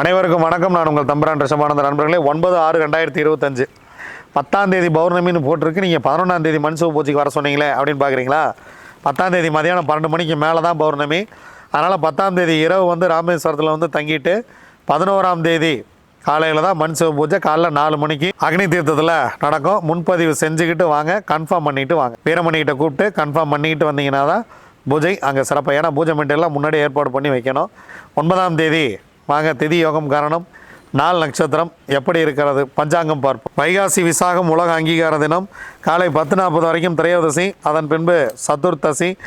அனைவருக்கும் வணக்கம். நான் உங்கள் தம்பரான் ரிஷபானந்த நண்பர்களே ஒன்பது ஆறு ரெண்டாயிரத்தி இருபத்தஞ்சு. பத்தாம் தேதி பௌர்ணமின்னு போட்டிருக்கு. நீங்கள் பதினொன்றாம் தேதி மண்சுவ பூஜைக்கு வர சொன்னீங்களே அப்படின்னு பார்க்குறீங்களா பத்தாம் தேதி மதியானம் பன்னெண்டு மணிக்கு மேலே தான் பௌர்ணமி. அதனால் பத்தாம் தேதி இரவு வந்து ராமேஸ்வரத்தில் வந்து தங்கிட்டு பதினோராம் தேதி காலையில் தான் மண் சிவ பூஜை காலைல நாலு மணிக்கு அக்னி தீர்த்தத்தில் நடக்கும். முன்பதிவு செஞ்சுக்கிட்டு வாங்க கன்ஃபார்ம் பண்ணிட்டு வாங்க. வீரமணிகிட்ட கூப்பிட்டு கன்ஃபார்ம் பண்ணிக்கிட்டு வந்தீங்கன்னா தான் பூஜை அங்கே சிறப்பாக ஏன்னா பூஜை மெட்டீரியல்லாம் முன்னாடி ஏற்பாடு பண்ணி வைக்கணும். ஒன்பதாம் தேதி வாங்க திதி யோகம் காரணம். நாள் நட்சத்திரம் எப்படி இருக்கிறது? பஞ்சாங்கம் பார்ப்போம். வைகாசி விசாகம் உலக அங்கீகார தினம். காலை பத்து நாற்பது வரைக்கும் திரையோதசி அதன் பின்பு சதுர்த்தசி.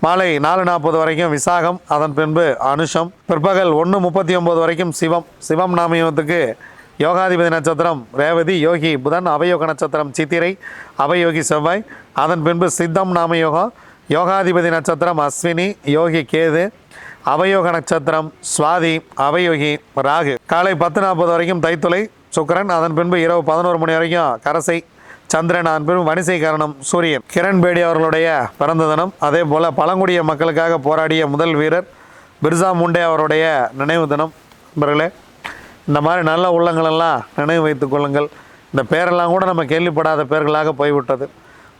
மாலை நாலு நாற்பது வரைக்கும் விசாகம் அதன் பின்பு அனுஷம். பிற்பகல் ஒன்று முப்பத்தி ஒம்பது வரைக்கும் சிவம். சிவம் நாமயத்துக்கு யோகாதிபதி நட்சத்திரம் ரேவதி யோகி புதன் அவயோக நட்சத்திரம் சித்திரை அவயோகி செவ்வாய். அதன் பின்பு சித்தம் நாமயோகம் யோகாதிபதி நட்சத்திரம் அஸ்வினி யோகி கேது. அவயோக நட்சத்திரம் சுவாதி அவயோகி ராகு. காலை பத்து நாற்பது வரைக்கும் தைத்துளை சுக்கிரன். அதன் பின்பு இரவு பதினோரு மணி வரைக்கும் கரசை சந்திரன். அதன் பின்பு வணிசை காரணம் சூரியன். கிரண் பேடி அவர்களுடைய பிறந்த தினம். அதே போல் பழங்குடிய மக்களுக்காக போராடிய முதல் வீரர் பிர்சா முண்டே அவருடைய நினைவு தினம். நண்பர்களே இந்த மாதிரி நல்ல உள்ளங்களெல்லாம் நினைவு வைத்துக் கொள்ளுங்கள். இந்த பேரெல்லாம் கூட நம்ம கேள்விப்படாத பேர்களாக போய்விட்டது.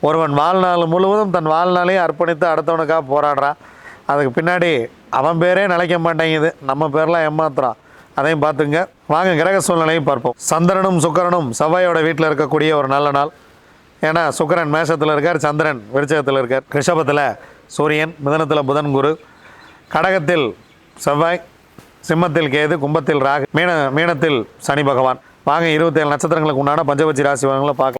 ஒருவன் வாழ்நாள் முழுவதும் தன் வாழ்நாளையும் அர்ப்பணித்து அடுத்தவனுக்காக போராடுறான் அதுக்கு பின்னாடி அவன் பேரே நிலைக்க மாட்டேங்குது. நம்ம பேர்லாம் ஏமாத்துறான். அதையும் பார்த்துங்க. வாங்க கிரக சூழ்நிலையும் பார்ப்போம். சந்திரனும் சுக்கரனும் செவ்வாயோட வீட்டில் இருக்கக்கூடிய ஒரு நல்ல நாள். ஏன்னா சுக்கரன் மேஷத்தில் இருக்கார் சந்திரன் விருச்சகத்தில் இருக்கார். ரிஷபத்தில் சூரியன் மிதனத்தில் புதன் குரு. கடகத்தில் செவ்வாய் சிம்மத்தில் கேது கும்பத்தில் ராகு மீன மீனத்தில் சனி பகவான். வாங்க இருபத்தேழு நட்சத்திரங்களுக்கு உண்டான பஞ்சபட்சி ராசி பலன்களை பார்க்கலாம்.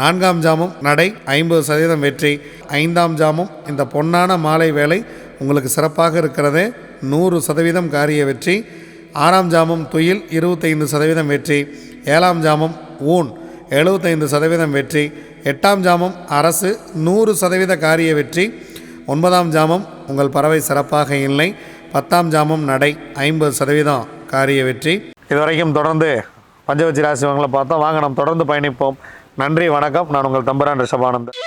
நான்காம் ஜாமம் நடை ஐம்பது சதவீதம் வெற்றி. ஐந்தாம் ஜாமம் இந்த பொன்னான மாலை வேலை உங்களுக்கு சிறப்பாக இருக்கிறது. நூறு சதவீதம் காரிய வெற்றி. ஆறாம் ஜாமம் துயில் இருபத்தைந்து சதவீதம் வெற்றி. ஏழாம் ஜாமம் ஊன் எழுபத்தைந்து சதவீதம் வெற்றி. எட்டாம் ஜாமம் அரசு நூறு சதவீத காரிய வெற்றி. ஒன்பதாம் ஜாமம் உங்கள் பறவை சிறப்பாக இல்லை. பத்தாம் ஜாமம் நடை ஐம்பது சதவீதம் காரிய வெற்றி. இதுவரைக்கும் தொடர்ந்து பஞ்சவச்சி ராசிவங்களை பார்த்தோம் வாங்க நாம் தொடர்ந்து பயணிப்போம். நன்றி வணக்கம். நான் உங்கள் தம்பரான் ரிஷபானந்தன்.